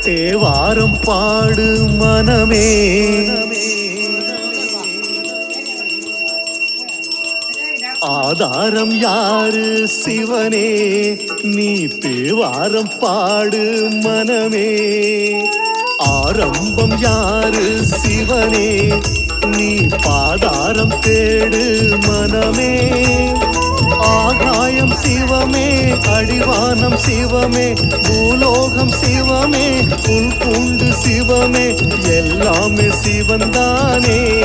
தேவாரம் பாடு மனமே. ஆதாரம் யாரு சிவனே? நீ தேவாரம் பாடு மனமே. ஆரம்பம் யாரு சிவனே? நீ பாதாரம் தேடு மனமே. ஆகாயம் சிவமே அடிவானம் சிவமே பூலோகம் சிவமே புல் பூண்டு சிவமே எல்லாமே சிவன்தானே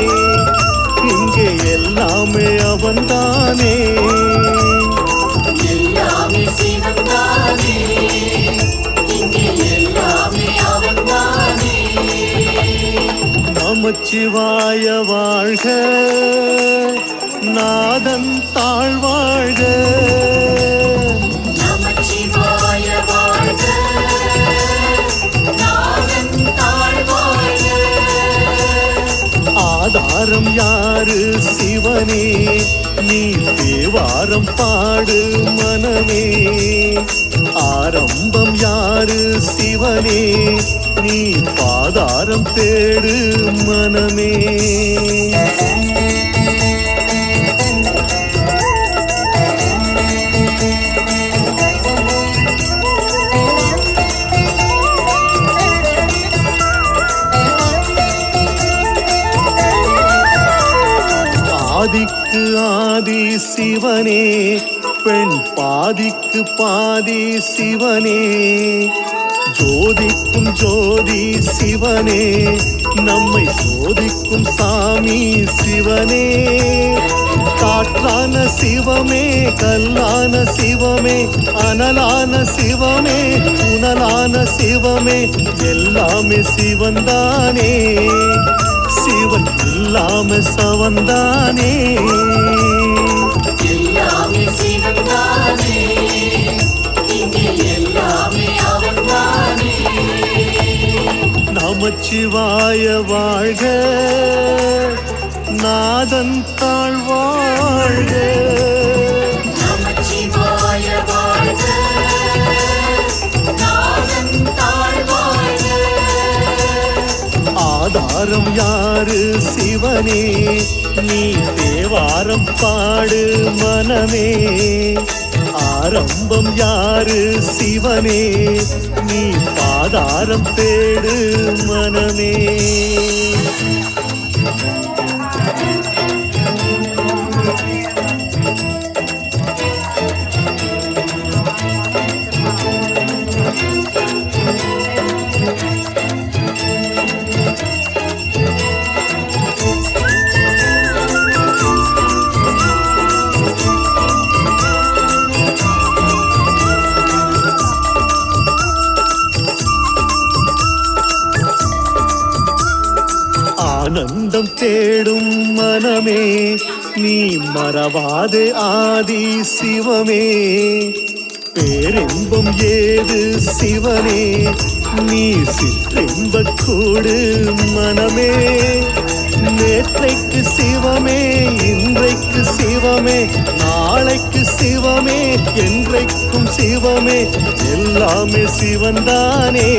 இங்கே எல்லாமே அவன்தானே. எல்லாமே அவன்தானே. நமச்சிவாய வாழ்க. நாதன் தாழ்வாழ்க. ஆதாரம் யாரு சிவனே? நீ தேவாரம் பாடு மனமே. ஆரம்பம் யாரு சிவனே? நீ பாதாரம் தேடு மனமே. ஆதிக்கு ஆதி சிவனே பெண் பாதிக்கு பாதி சிவனே. ஜோதிக்கும் ஜோதி சிவனே நம்மை சோதிக்கும் சாமி சிவனே. காற்றான சிவமே கல்லான சிவமே அனலான சிவமே புனலான சிவமே எல்லாமே சிவன்தானே. சிவன் எல்லாமே சிவன்தானே இங்கே எல்லாமே அவன்தானே நமச்சிவாய வாழ்க. நாதன் நமச்சிவாய ஆதாரம் யாரு சிவனே? நீ தேவாரம் பாடு மனமே. ஆரம்பம் யாரு சிவனே? நீ பாதாரம் தேடு மனமே. மோட்சம் தேடும் மனமே நீ மறவாதே ஆதி சிவமே. பேரின்பம் ஏது சிவனே நீ சிற்றென்பக்கூடு மனமே. நேற்றைக்கு சிவமே இன்றைக்கு சிவமே நாளைக்கு சிவமே என்றைக்கும் சிவமே எல்லாமே சிவன்தானே.